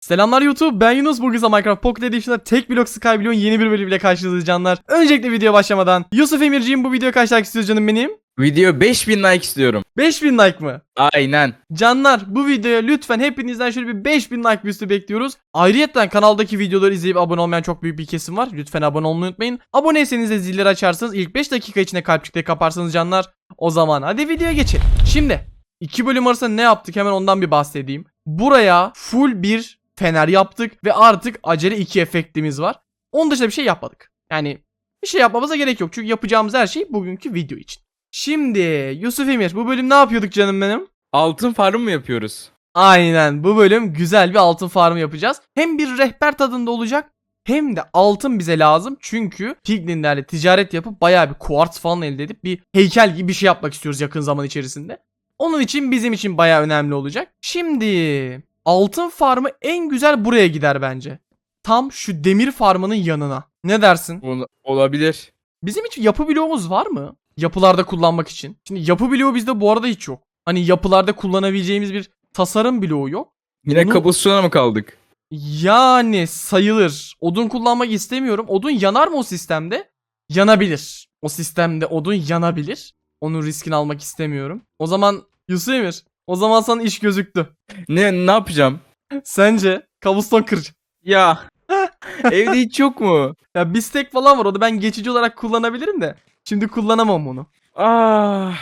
Selamlar YouTube ben Yunus bugün Minecraft Pocket Edition'da tek blok Skyblock'un yeni bir bölümüyle karşınızdayız canlar. Öncelikle video başlamadan Yusuf Emirciğim bu videoya kaç like istiyoruz canım benim? Video 5000 like istiyorum. 5000 like mı? Aynen. Canlar bu videoya lütfen hepinizden şöyle bir 5000 like üstü bekliyoruz. Ayrıca kanaldaki videoları izleyip abone olmayan çok büyük bir kesim var. Lütfen abone olmayı unutmayın. Aboneyseniz de zilleri açarsanız ilk 5 dakika içinde kalpçikleri kaparsanız canlar. O zaman hadi videoya geçelim. Şimdi iki bölüm arasında ne yaptık hemen ondan bir bahsedeyim. Buraya full bir fener yaptık ve artık acele iki efektimiz var. Onun dışında bir şey yapmadık. Yani bir şey yapmamıza gerek yok. Çünkü yapacağımız her şey bugünkü video için. Şimdi Yusuf Emir bu bölüm ne yapıyorduk canım benim? Altın farm mı yapıyoruz? Aynen bu bölüm güzel bir altın farmı yapacağız. Hem bir rehber tadında olacak hem de altın bize lazım. Çünkü piglinlerle ticaret yapıp bayağı bir kuartz falan elde edip bir heykel gibi bir şey yapmak istiyoruz yakın zaman içerisinde. Onun için bizim için bayağı önemli olacak. Şimdi altın farmı en güzel buraya gider bence. Tam şu demir farmının yanına. Ne dersin? Ol- olabilir. Bizim hiç yapı bloğumuz var mı? Yapılarda kullanmak için. Şimdi yapı bloğu bizde bu arada hiç yok. Hani yapılarda kullanabileceğimiz bir tasarım bloğu yok. Yine Bunu- kabusyona mı kaldık? Yani sayılır. Odun kullanmak istemiyorum. Odun yanar mı o sistemde? Yanabilir. O sistemde odun yanabilir. Onun riskini almak istemiyorum. O zaman Yusuf Emir. O zaman sana iş gözüktü. Ne ne yapacağım? Sence kabuston kır. Ya. Evde hiç yok mu? Ya bir stack falan var. O da ben geçici olarak kullanabilirim de. Şimdi kullanamam onu. Ah.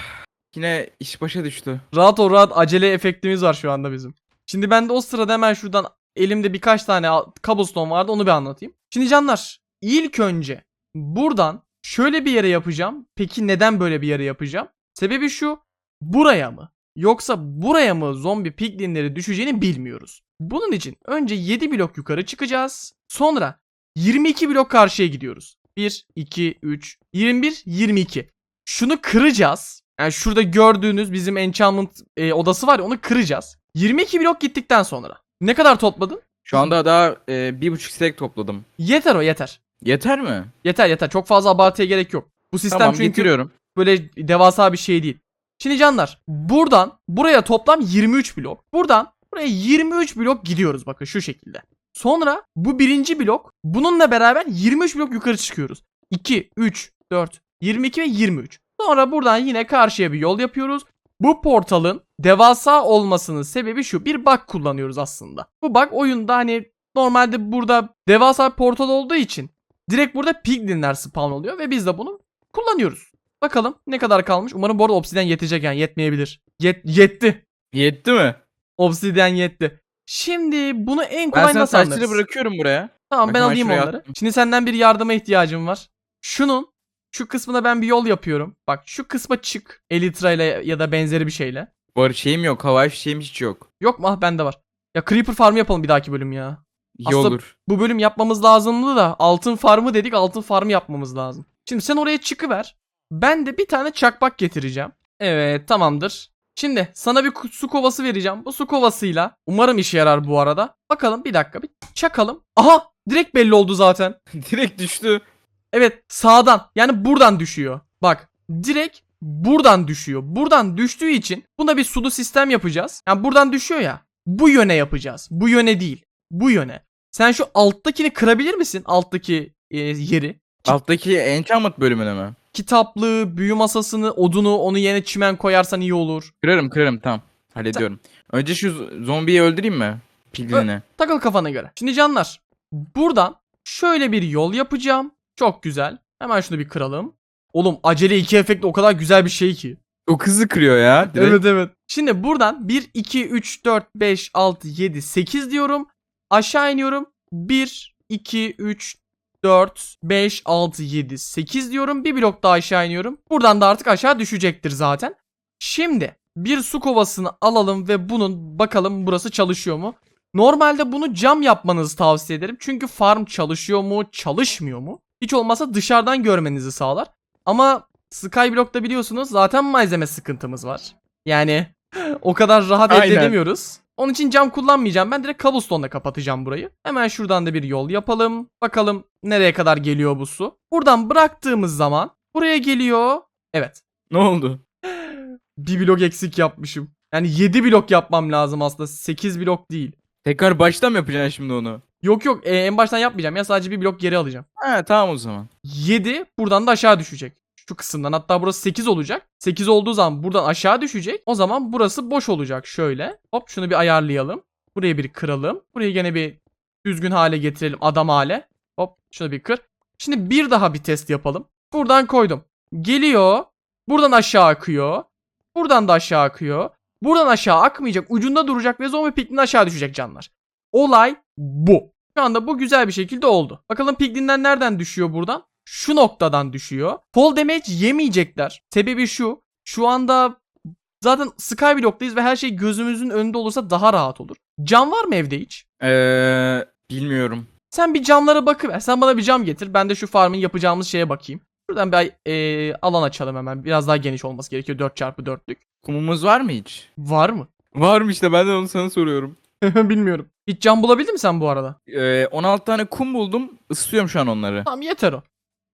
Yine iş başa düştü. Rahat ol rahat acele efektimiz var şu anda bizim. Şimdi ben de o sırada hemen şuradan elimde birkaç tane cobblestone vardı onu bir anlatayım. Şimdi canlar ilk önce buradan şöyle bir yere yapacağım. Peki neden böyle bir yere yapacağım? Sebebi şu buraya mı? Yoksa buraya mı zombi piglinleri düşeceğini bilmiyoruz. Bunun için önce 7 blok yukarı çıkacağız. Sonra 22 blok karşıya gidiyoruz. 1, 2, 3, 21, 22. Şunu kıracağız. Yani şurada gördüğünüz bizim enchantment e, odası var ya onu kıracağız. 22 blok gittikten sonra. Ne kadar topladın? Şu anda daha e, bir buçuk stack topladım. Yeter o yeter. Yeter mi? Yeter yeter. Çok fazla abartıya gerek yok. Bu sistem tamam çünkü getiriyorum. böyle devasa bir şey değil. Şimdi canlar buradan buraya toplam 23 blok. Buradan buraya 23 blok gidiyoruz bakın şu şekilde. Sonra bu birinci blok bununla beraber 23 blok yukarı çıkıyoruz. 2, 3, 4, 22 ve 23. Sonra buradan yine karşıya bir yol yapıyoruz. Bu portalın devasa olmasının sebebi şu. Bir bug kullanıyoruz aslında. Bu bug oyunda hani normalde burada devasa portal olduğu için direkt burada piglinler spawn oluyor ve biz de bunu kullanıyoruz. Bakalım ne kadar kalmış. Umarım bu arada obsidyen yetecek yani yetmeyebilir. Yet yetti. Yetti mi? Obsidyen yetti. Şimdi bunu en Ben kolay sana nasıl anlarız? bırakıyorum buraya. Tamam ben Bakın ben alayım onları. attım. Şimdi senden bir yardıma ihtiyacım var. Şunun şu kısmına ben bir yol yapıyorum. Bak şu kısma çık. Elytra ile ya da benzeri bir şeyle. Bu arada şeyim yok. Havai fişeğim hiç yok. Yok mu? Ah bende var. Ya Creeper Farm'ı yapalım bir dahaki bölüm ya. İyi Aslında- olur. Bu bölüm yapmamız lazımdı da altın farmı dedik altın farmı yapmamız lazım. Şimdi sen oraya çıkıver. Ben de bir tane çakmak getireceğim. Evet tamamdır. Şimdi sana bir su kovası vereceğim. Bu su kovasıyla umarım işe yarar bu arada. Bakalım bir dakika bir çakalım. Aha direkt belli oldu zaten. Direkt düştü. Evet sağdan yani buradan düşüyor. Bak direkt buradan düşüyor. Buradan düştüğü için buna bir sulu sistem yapacağız. Yani buradan düşüyor ya. Bu yöne yapacağız. Bu yöne değil. Bu yöne. Sen şu alttakini kırabilir misin? Alttaki e, yeri. Alttaki enchantment bölümüne mi? Kitaplığı, büyü masasını, odunu onu yine çimen koyarsan iyi olur. Kırarım kırarım tamam. Hallediyorum. Önce şu zombiyi öldüreyim mi? Pilgrini. Takıl kafana göre. Şimdi canlar buradan şöyle bir yol yapacağım. Çok güzel. Hemen şunu bir kıralım. Oğlum acele iki efekt o kadar güzel bir şey ki. Çok hızlı kırıyor ya. Direkt. Evet evet. Şimdi buradan 1, 2, 3, 4, 5, 6, 7, 8 diyorum. Aşağı iniyorum. 1, 2, 3, 4, 5, 6, 7, 8 diyorum. Bir blok daha aşağı iniyorum. Buradan da artık aşağı düşecektir zaten. Şimdi bir su kovasını alalım ve bunun bakalım burası çalışıyor mu? Normalde bunu cam yapmanızı tavsiye ederim. Çünkü farm çalışıyor mu, çalışmıyor mu? Hiç olmazsa dışarıdan görmenizi sağlar. Ama Skyblock'ta biliyorsunuz zaten malzeme sıkıntımız var. Yani o kadar rahat Aynen. edemiyoruz. Onun için cam kullanmayacağım. Ben direkt cobblestone'la kapatacağım burayı. Hemen şuradan da bir yol yapalım. Bakalım nereye kadar geliyor bu su. Buradan bıraktığımız zaman buraya geliyor. Evet. Ne oldu? Bir blok eksik yapmışım. Yani 7 blok yapmam lazım aslında. 8 blok değil. Tekrar baştan mı yapacaksın şimdi onu? Yok yok e, en baştan yapmayacağım ya sadece bir blok geri alacağım. Ha tamam o zaman. 7 buradan da aşağı düşecek. Şu kısımdan hatta burası 8 olacak. 8 olduğu zaman buradan aşağı düşecek. O zaman burası boş olacak şöyle. Hop şunu bir ayarlayalım. Burayı bir kıralım. Burayı gene bir düzgün hale getirelim adam hale. Hop şunu bir kır. Şimdi bir daha bir test yapalım. Buradan koydum. Geliyor. Buradan aşağı akıyor. Buradan da aşağı akıyor. Buradan aşağı akmayacak. Ucunda duracak ve zombi piklin aşağı düşecek canlar. Olay bu. Şu anda bu güzel bir şekilde oldu. Bakalım piklinler nereden düşüyor buradan? Şu noktadan düşüyor. Fall damage yemeyecekler. Sebebi şu. Şu anda zaten Skyblock'tayız ve her şey gözümüzün önünde olursa daha rahat olur. Cam var mı evde hiç? Ee, bilmiyorum. Sen bir camlara bakıver. Sen bana bir cam getir. Ben de şu farmın yapacağımız şeye bakayım. Buradan bir e, alan açalım hemen. Biraz daha geniş olması gerekiyor 4x4'lük. Kumumuz var mı hiç? Var mı? Varmış işte ben de onu sana soruyorum. Bilmiyorum. Hiç cam bulabildin mi sen bu arada? Ee, 16 tane kum buldum. Isıtıyorum şu an onları. Tamam yeter o.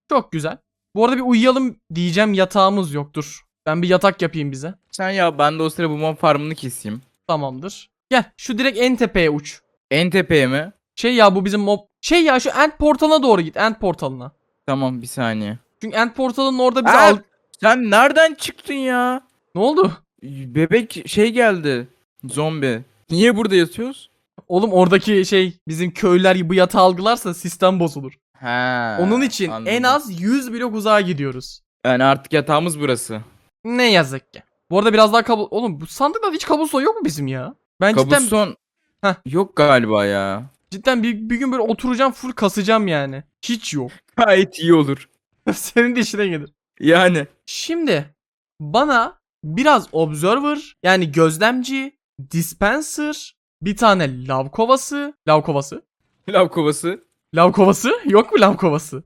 Çok güzel. Bu arada bir uyuyalım diyeceğim yatağımız yoktur. Ben bir yatak yapayım bize. Sen ya ben de o sıra bu mob farmını keseyim. Tamamdır. Gel şu direkt en tepeye uç. En tepeye mi? Şey ya bu bizim mob. Şey ya şu end portalına doğru git. End portalına. Tamam bir saniye. Çünkü end portalının orada bize Aa! al... Sen nereden çıktın ya? Ne oldu? Bebek şey geldi. Zombi. Niye burada yatıyoruz? Oğlum oradaki şey bizim köylüler bu yatağı algılarsa sistem bozulur. Ha. Onun için anladım. en az 100 blok uzağa gidiyoruz. Yani artık yatağımız burası. Ne yazık ki. Bu arada biraz daha kabul... Oğlum bu sandıkta hiç kabuston yok mu bizim ya? Ben cidden, Kabuston Heh. yok galiba ya. cidden bir, bir gün böyle oturacağım full kasacağım yani. Hiç yok. Gayet iyi olur. Senin de işine gelir. Yani. Şimdi bana biraz observer yani gözlemci, dispenser, bir tane lav kovası, lav kovası, Lav kovası lav kovası yok mu lav kovası?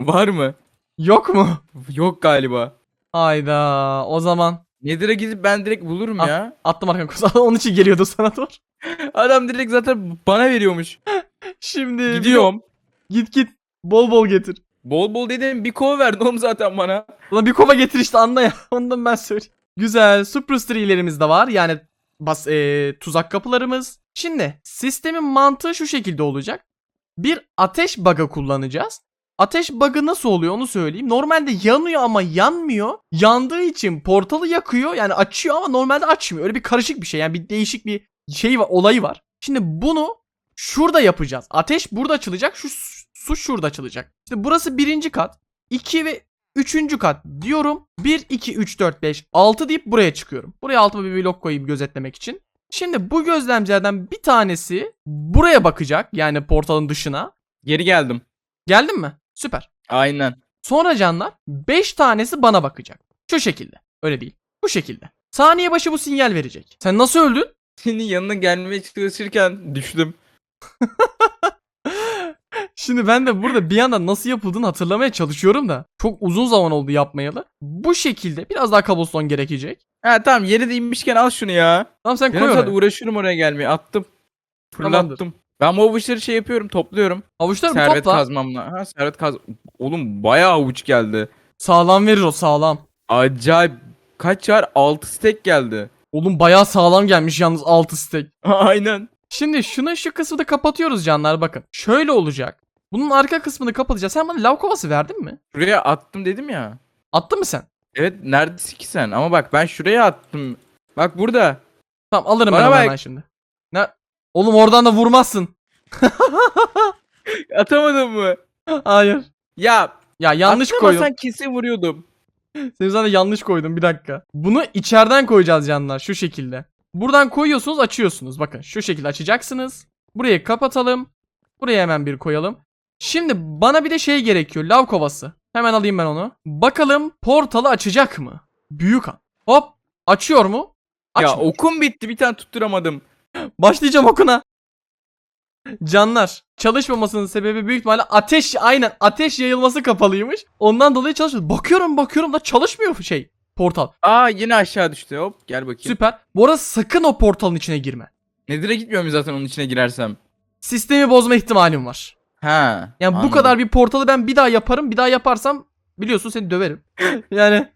var mı? Yok mu? Yok galiba. Hayda o zaman Nedir'e gidip ben direkt bulurum Ah. ya. attım arkan kozu. Onun için geliyordu sana dur. Adam direkt zaten bana veriyormuş. Şimdi Gidiyorum. Git git bol bol getir. Bol bol dedim bir kova verdin oğlum zaten bana. Ulan bir kova getir işte anla ya. Ondan ben söyleyeyim. Güzel. Superstree'lerimiz de var. Yani bas, e, tuzak kapılarımız. Şimdi sistemin mantığı şu şekilde olacak. Bir ateş bug'ı kullanacağız. Ateş bug'ı nasıl oluyor onu söyleyeyim. Normalde yanıyor ama yanmıyor. Yandığı için portalı yakıyor. Yani açıyor ama normalde açmıyor. Öyle bir karışık bir şey. Yani bir değişik bir şey var, olayı var. Şimdi bunu şurada yapacağız. Ateş burada açılacak. Şu su- şurada açılacak. İşte burası birinci kat. 2 ve Üçüncü kat diyorum. 1, 2, 3, 4, 5, 6 deyip buraya çıkıyorum. Buraya altıma bir blok koyayım gözetlemek için. Şimdi bu gözlemcilerden bir tanesi buraya bakacak. Yani portalın dışına. Geri geldim. Geldin mi? Süper. Aynen. Sonra canlar 5 tanesi bana bakacak. Şu şekilde. Öyle değil. Bu şekilde. Saniye başı bu sinyal verecek. Sen nasıl öldün? Senin yanına gelmeye çalışırken düştüm. Şimdi ben de burada bir yandan nasıl yapıldığını hatırlamaya çalışıyorum da. Çok uzun zaman oldu yapmayalı. Bu şekilde biraz daha kabuston gerekecek. Ha tamam yere de inmişken al şunu ya. Tamam sen koy Yarım saat oraya. uğraşıyorum oraya gelmeye. Attım. Tamamdır. Fırlattım. Ben bu avuçları şey yapıyorum topluyorum. Avuçlarımı servet topla. kazmamla. Ha servet kaz... Oğlum bayağı avuç geldi. Sağlam verir o sağlam. Acayip. Kaç var? 6 stack geldi. Oğlum bayağı sağlam gelmiş yalnız 6 stack. Aynen. Şimdi şunu şu kısmı da kapatıyoruz canlar bakın. Şöyle olacak. Bunun arka kısmını kapatacağız. Sen bana lav kovası verdin mi? Şuraya attım dedim ya. Attın mı sen? Evet neredesin ki sen? Ama bak ben şuraya attım. Bak burada. Tamam alırım Bana ben onu bak. hemen şimdi. Ne? Oğlum oradan da vurmazsın. Atamadın mı? Hayır. Ya Ya yanlış koydum. atlamasan kesin vuruyordum. Senin zaten yanlış koydum bir dakika. Bunu içeriden koyacağız canlar şu şekilde. Buradan koyuyorsunuz açıyorsunuz. Bakın şu şekilde açacaksınız. Burayı kapatalım. Buraya hemen bir koyalım. Şimdi bana bir de şey gerekiyor. Lav kovası. Hemen alayım ben onu. Bakalım portalı açacak mı? Büyük an. Hop. Açıyor mu? Ya Açmıyor. okum bitti bir tane tutturamadım. Başlayacağım okuna. Canlar çalışmamasının sebebi büyük ihtimalle ateş aynen ateş yayılması kapalıymış. Ondan dolayı çalışmıyor. Bakıyorum bakıyorum da çalışmıyor şey portal. Aa yine aşağı düştü hop gel bakayım. Süper. Bu arada sakın o portalın içine girme. Nedir'e gitmiyor mu zaten onun içine girersem? Sistemi bozma ihtimalim var. Ha. Yani bu anladım. kadar bir portalı ben bir daha yaparım. Bir daha yaparsam biliyorsun seni döverim. yani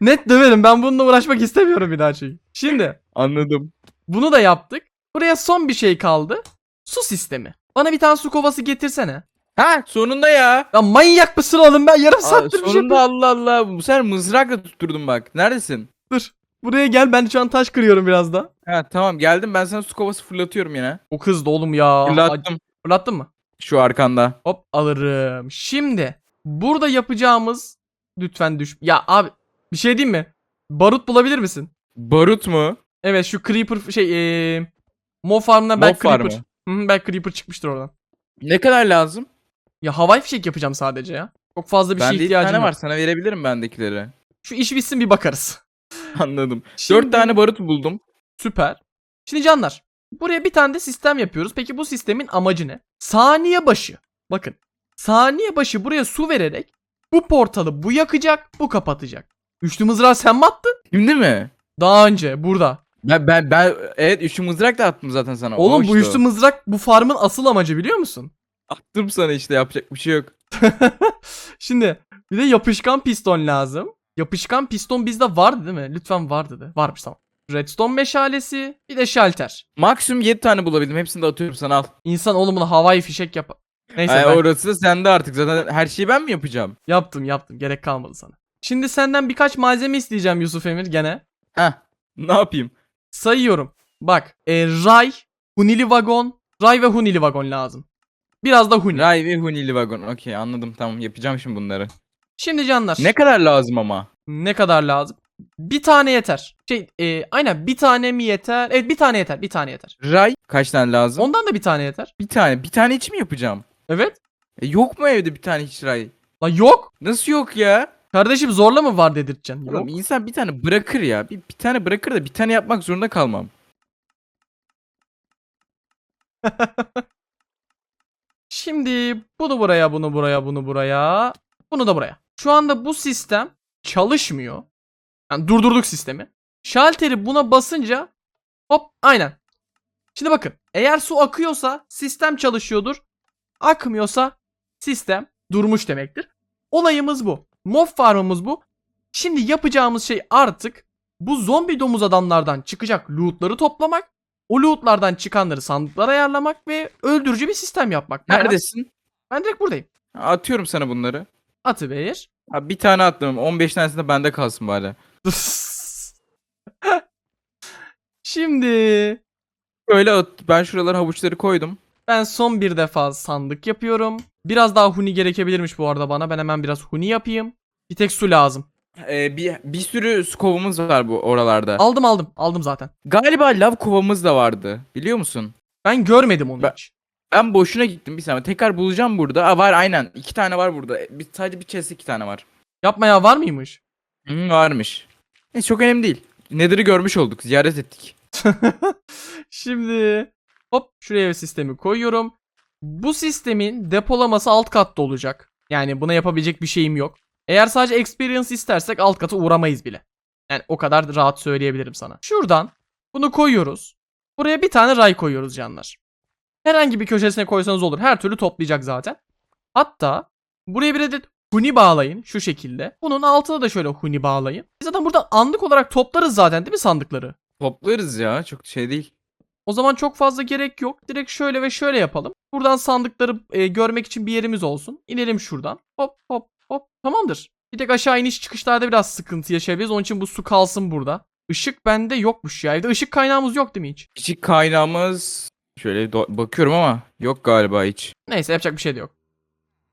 net döverim. Ben bununla uğraşmak istemiyorum bir daha çünkü. Şimdi Anladım. bunu da yaptık. Buraya son bir şey kaldı. Su sistemi. Bana bir tane su kovası getirsene. Ha sonunda ya. Ya manyak mısın oğlum ben yarım Aa, saattir bir şey sonunda. Allah Allah. Bu sefer mızrakla tutturdum bak. Neredesin? Dur. Buraya gel ben şu an taş kırıyorum biraz da. Ha tamam geldim ben sana su kovası fırlatıyorum yine. O kızdı oğlum ya. Fırlattım. Fırlattın mı? Şu arkanda. Hop alırım. Şimdi burada yapacağımız lütfen düş. Ya abi bir şey diyeyim mi? Barut bulabilir misin? Barut mu? Evet şu creeper şey eee Mob Farm'dan Mob creeper. farmı. Hı hı, belki creeper çıkmıştır oradan. Ne kadar lazım? Ya havai fişek yapacağım sadece ya. Çok fazla bir şey Bende iki ihtiyacım tane var sana verebilirim bendekileri. Şu iş bitsin bir bakarız. Anladım. Şimdi- Dört tane barut buldum. Süper. Şimdi canlar buraya bir tane de sistem yapıyoruz. Peki bu sistemin amacı ne? Saniye başı. Bakın. Saniye başı buraya su vererek bu portalı bu yakacak bu kapatacak. Üçlü mızrağı sen mi attın? Şimdi mi? Daha önce burada. Ben ben ben evet üçü mızrak da attım zaten sana. Oğlum O bu işte o. üçlü mızrak bu farmın asıl amacı biliyor musun? attım sana işte yapacak bir şey yok. Şimdi bir de yapışkan piston lazım. Yapışkan piston bizde vardı değil mi? Lütfen vardı de. Varmış tamam. Redstone meşalesi bir de şalter. Maksimum 7 tane bulabildim. Hepsini de atıyorum sana al. İnsan oğlum bunu havai fişek yap. Neyse Ay, ben orası da sende artık. Zaten her şeyi ben mi yapacağım? yaptım yaptım. Gerek kalmadı sana. Şimdi senden birkaç malzeme isteyeceğim Yusuf Emir gene. Heh. Ne yapayım? Sayıyorum. Bak e, ray, hunili vagon, ray ve hunili vagon lazım. Biraz da huni. Ray ve Hunili Vagon. Okey anladım tamam yapacağım şimdi bunları. Şimdi canlar. Ne kadar lazım ama? Ne kadar lazım? Bir tane yeter. Şey e, aynen bir tane mi yeter? Evet bir tane yeter. Bir tane yeter. Ray kaç tane lazım? Ondan da bir tane yeter. Bir tane. Bir tane hiç mi yapacağım? Evet. E, yok mu evde bir tane hiç ray? La yok. Nasıl yok ya? Kardeşim zorla mı var dedirteceksin? Oğlum Yok. insan bir tane bırakır ya. Bir, bir tane bırakır da bir tane yapmak zorunda kalmam. Şimdi bunu buraya, bunu buraya, bunu buraya, bunu da buraya. Şu anda bu sistem çalışmıyor. Yani durdurduk sistemi. Şalteri buna basınca hop aynen. Şimdi bakın eğer su akıyorsa sistem çalışıyordur. Akmıyorsa sistem durmuş demektir. Olayımız bu. Mob farmımız bu. Şimdi yapacağımız şey artık bu zombi domuz adamlardan çıkacak lootları toplamak. O lootlardan çıkanları sandıklara ayarlamak ve öldürücü bir sistem yapmak. Neredesin? Ben direkt buradayım. Atıyorum sana bunları. Atıver. Ha, bir tane attım. 15 tanesi de bende kalsın bari. Şimdi Öyle at. Ben şuralara havuçları koydum. ben son bir defa sandık yapıyorum. Biraz daha huni gerekebilirmiş bu arada bana. Ben hemen biraz huni yapayım. Bir tek su lazım. Ee, bir, bir sürü su kovamız var bu oralarda. Aldım aldım. Aldım zaten. Galiba lav kovamız da vardı. Biliyor musun? Ben görmedim onu Ben- hiç. Ben boşuna gittim bir saniye. Tekrar bulacağım burada. Aa, var aynen. İki tane var burada. Bir, sadece bir chest iki tane var. Yapma ya var mıymış? Hı, varmış. Neyse çok önemli değil. Nether'ı görmüş olduk. Ziyaret ettik. Şimdi hop şuraya sistemi koyuyorum. Bu sistemin depolaması alt katta olacak. Yani buna yapabilecek bir şeyim yok. Eğer sadece experience istersek alt kata uğramayız bile. Yani o kadar rahat söyleyebilirim sana. Şuradan bunu koyuyoruz. Buraya bir tane ray koyuyoruz canlar. Herhangi bir köşesine koysanız olur. Her türlü toplayacak zaten. Hatta buraya bir adet huni bağlayın şu şekilde. Bunun altına da şöyle huni bağlayın. Biz zaten buradan anlık olarak toplarız zaten değil mi sandıkları? Toplarız ya. Çok şey değil. O zaman çok fazla gerek yok. Direkt şöyle ve şöyle yapalım. Buradan sandıkları e, görmek için bir yerimiz olsun. İnelim şuradan. Hop hop hop. Tamamdır. Bir tek aşağı iniş çıkışlarda biraz sıkıntı yaşayabiliriz. Onun için bu su kalsın burada. Işık bende yokmuş ya. Evde ışık kaynağımız yok değil mi hiç? Küçük kaynağımız... Şöyle bakıyorum ama yok galiba hiç. Neyse yapacak bir şey de yok.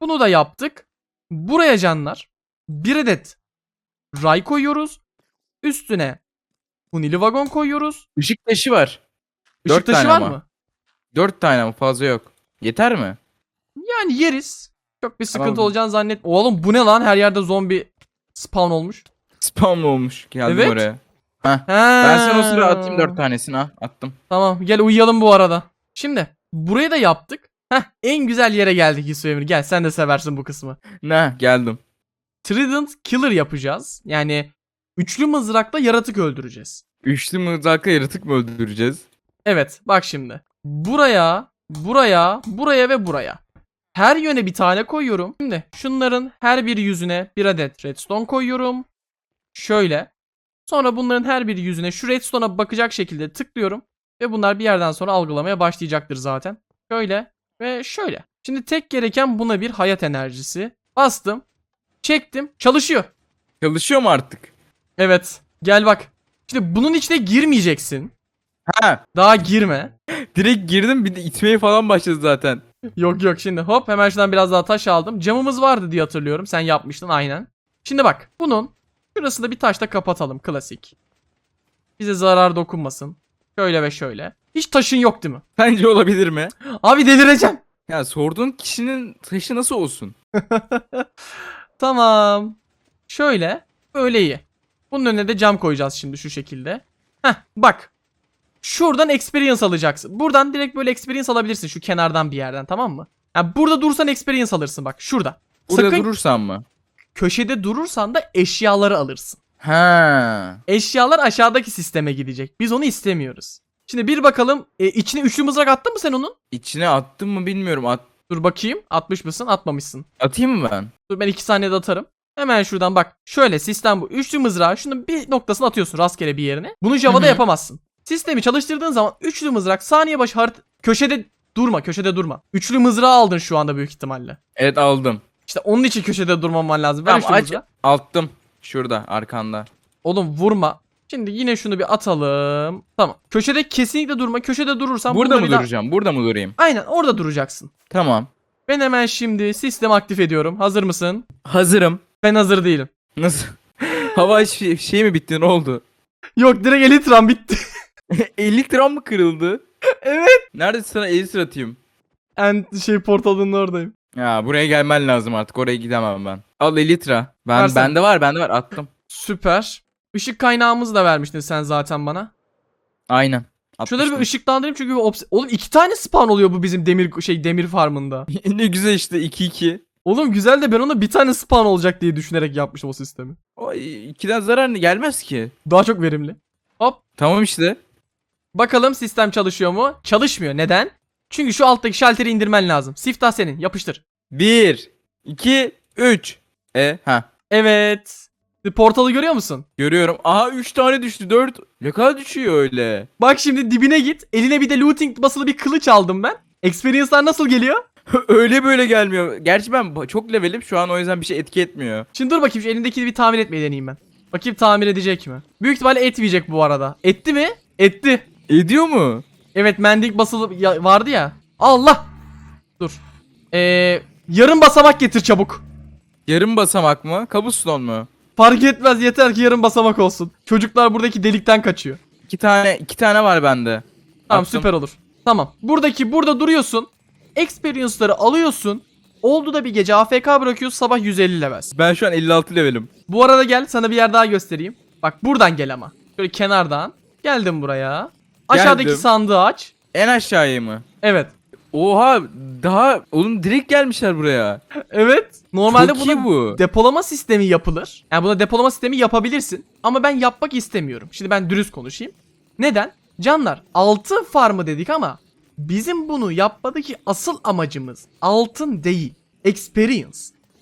Bunu da yaptık. Buraya canlar bir adet ray koyuyoruz. Üstüne hunili vagon koyuyoruz. Işık taşı var. Işık Dört taşı tane var ama. mı? Dört tane ama fazla yok. Yeter mi? Yani yeriz. Çok bir sıkıntı Tamam. olacağını zannet. Oğlum bu ne lan? Her yerde zombi spawn olmuş. Spam olmuş. Geldim Evet. oraya. Ben sana o sıra atayım dört tanesini ha. Attım. Tamam gel uyuyalım bu arada. Şimdi burayı da yaptık. Heh en güzel yere geldik Yusuf Emir. Gel sen de seversin bu kısmı. Ne geldim. Trident Killer yapacağız. Yani üçlü mızrakla yaratık öldüreceğiz. Üçlü mızrakla yaratık mı öldüreceğiz? Evet bak şimdi. Buraya, buraya, buraya ve buraya. Her yöne bir tane koyuyorum. Şimdi şunların her bir yüzüne bir adet redstone koyuyorum. Şöyle. Sonra bunların her bir yüzüne şu redstone'a bakacak şekilde tıklıyorum. Ve bunlar bir yerden sonra algılamaya başlayacaktır zaten. Şöyle ve şöyle. Şimdi tek gereken buna bir hayat enerjisi. Bastım. Çektim. Çalışıyor. Çalışıyor mu artık? Evet. Gel bak. Şimdi bunun içine girmeyeceksin. Ha. Daha girme. Direkt girdim bir de itmeye falan başladı zaten. Yok yok şimdi hop hemen şuradan biraz daha taş aldım. Camımız vardı diye hatırlıyorum. Sen yapmıştın aynen. Şimdi bak bunun şurasını bir taşla kapatalım klasik. Bize zarar dokunmasın. Şöyle ve şöyle. Hiç taşın yok değil mi? Sence olabilir mi? Abi delireceğim. Ya sorduğun kişinin taşı nasıl olsun? Tamam. Şöyle. Böyle iyi. Bunun önüne de cam koyacağız şimdi şu şekilde. Heh bak. Şuradan experience alacaksın. Buradan direkt böyle experience alabilirsin şu kenardan bir yerden tamam mı? Ya burada dursan experience alırsın bak şurada. Burada Sakın durursam mı? köşede durursan da eşyaları alırsın. Ha. Eşyalar aşağıdaki sisteme gidecek. Biz onu istemiyoruz. Şimdi bir bakalım e, içine üçlü mızrak attın mı sen onun? İçine attım mı bilmiyorum. At Dur bakayım atmış mısın atmamışsın. atayım mı ben? Dur ben iki saniyede atarım. Hemen şuradan bak. Şöyle sistem bu. Üçlü mızrağı şunun bir noktasını atıyorsun rastgele bir yerine. Bunu Java'da Hı hı. yapamazsın. Sistemi çalıştırdığın zaman üçlü mızrak saniye başı harit köşede durma köşede durma. Üçlü mızrağı aldın şu anda büyük ihtimalle. Evet aldım. İşte onun için köşede durmaman lazım. Ver Tamam üçlü aç. mızrağı. Attım. Şurada arkanda. Oğlum vurma. Şimdi yine şunu bir atalım. Tamam. Köşede kesinlikle durma. Köşede durursan Burada mı duracağım? Burada mı durayım? Aynen orada duracaksın. Tamam. Ben hemen şimdi sistemi aktif ediyorum. Hazır mısın? Hazırım. Ben hazır değilim. Nasıl? Hava şey, şey mi bitti ne oldu? Yok direkt elitram bitti. 50 liram mı kırıldı? evet. Nerede sana 50 lira atayım? En şey portalının oradayım. Ya buraya gelmen lazım artık oraya gidemem ben. Al 50 lira. Ben Versene. bende var bende var attım. Süper. Işık kaynağımızı da vermiştin sen zaten bana. Aynen. Şunları bir ışıklandırayım çünkü bir obs- Oğlum iki tane spawn oluyor bu bizim demir şey demir farmında. ne güzel işte 2-2. Oğlum güzel de ben ona bir tane spawn olacak diye düşünerek yapmışım o sistemi. O ikiden zarar ne gelmez ki. Daha çok verimli. Hop. Tamam işte. Bakalım sistem çalışıyor mu? Çalışmıyor. Neden? Çünkü şu alttaki şalteri indirmen lazım. Siftah senin. Yapıştır. 1 2 3 E ha Evet. Portalı görüyor musun? görüyorum. Aha 3 tane düştü 4. Ne kadar düşüyor öyle? Bak şimdi dibine git. Eline bir de looting basılı bir kılıç aldım ben. Experience'lar nasıl geliyor? öyle böyle gelmiyor. Gerçi ben çok levelim şu an o yüzden bir şey etki etmiyor. Şimdi dur bakayım şu elindekini bir tamir etmeyi deneyeyim ben. Bakayım tamir edecek mi? Büyük ihtimalle etmeyecek bu arada. Etti mi? Etti. Ediyor mu? Evet mendik basılı ya- vardı ya. Allah. Dur. Ee, yarım basamak getir çabuk. Yarım basamak mı? Kabuston mu? Fark etmez yeter ki yarım basamak olsun. Çocuklar buradaki delikten kaçıyor. İki tane iki tane var bende. Tamam Attım. süper olur. Tamam. Buradaki burada duruyorsun. Experience'ları alıyorsun. Oldu da bir gece AFK bırakıyorsun sabah 150 levels. Ben şu an 56 levelim. Bu arada gel sana bir yer daha göstereyim. Bak buradan gel ama. Şöyle kenardan. Geldim buraya. Aşağıdaki Geldim. sandığı aç. En aşağıya mı? Evet. Oha daha oğlum direkt gelmişler buraya. Evet. Normalde Çok iyi bu. depolama sistemi yapılır. Yani buna depolama sistemi yapabilirsin. Ama ben yapmak istemiyorum. Şimdi ben dürüst konuşayım. Neden? Canlar altın farmı dedik ama bizim bunu yapmadaki asıl amacımız altın değil. Experience.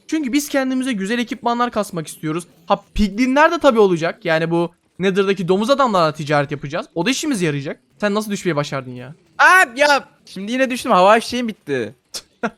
Çünkü biz kendimize güzel ekipmanlar kasmak istiyoruz. Ha piglinler de tabii olacak. Yani bu Nether'daki domuz adamlarla ticaret yapacağız. O da işimize yarayacak. Sen nasıl düşmeyi başardın ya? Aa ya şimdi yine düştüm hava şeyim bitti.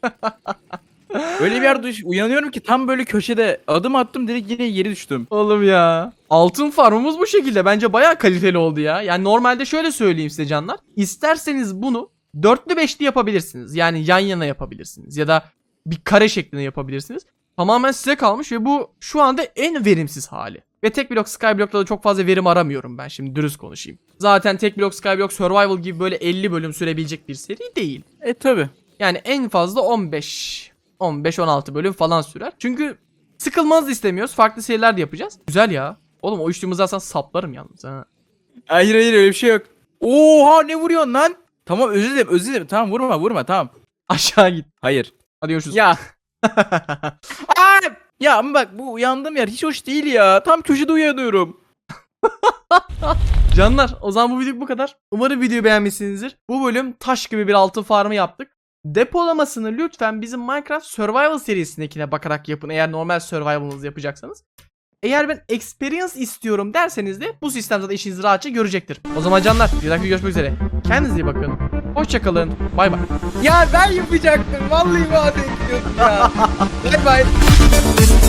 Öyle bir yerde düş- uyanıyorum ki tam böyle köşede adım attım direkt yine yeri düştüm. Oğlum ya. Altın farmımız bu şekilde. Bence bayağı kaliteli oldu ya. Yani normalde şöyle söyleyeyim size canlar. İsterseniz bunu dörtlü beşli yapabilirsiniz. Yani yan yana yapabilirsiniz. Ya da bir kare şeklinde yapabilirsiniz. Tamamen size kalmış ve bu şu anda en verimsiz hali. Ve tek blok skyblock'ta da çok fazla verim aramıyorum ben şimdi dürüst konuşayım. Zaten tek blok skyblock survival gibi böyle 50 bölüm sürebilecek bir seri değil. E tabi. Yani en fazla 15 15-16 bölüm falan sürer. Çünkü sıkılmanızı istemiyoruz. Farklı seriler de yapacağız. Güzel ya. Oğlum o üçlü mızrağı saplarım yalnız ha. Hayır hayır öyle bir şey yok. Oha ne vuruyorsun lan? Tamam özür dilerim özür dilerim tamam vurma vurma tamam. Aşağı git. Hayır. Hadi görüşürüz. Ya. Aa! Ya ama bak bu uyandığım yer hiç hoş değil ya. Tam köşede uyanıyorum. Canlar o zaman bu video bu kadar. Umarım videoyu beğenmişsinizdir. Bu bölüm taş gibi bir altın farmı yaptık. Depolamasını lütfen bizim Minecraft Survival serisindekine bakarak yapın eğer normal survival'ınızı yapacaksanız. Eğer ben experience istiyorum derseniz de bu sistem zaten işinizi rahatça görecektir. O zaman canlar bir dahaki görüşmek üzere. Kendinize iyi bakın. Hoşçakalın. Bay bay. Ya ben yapacaktım. Vallahi vaat ediyordum ya. Bay bay. this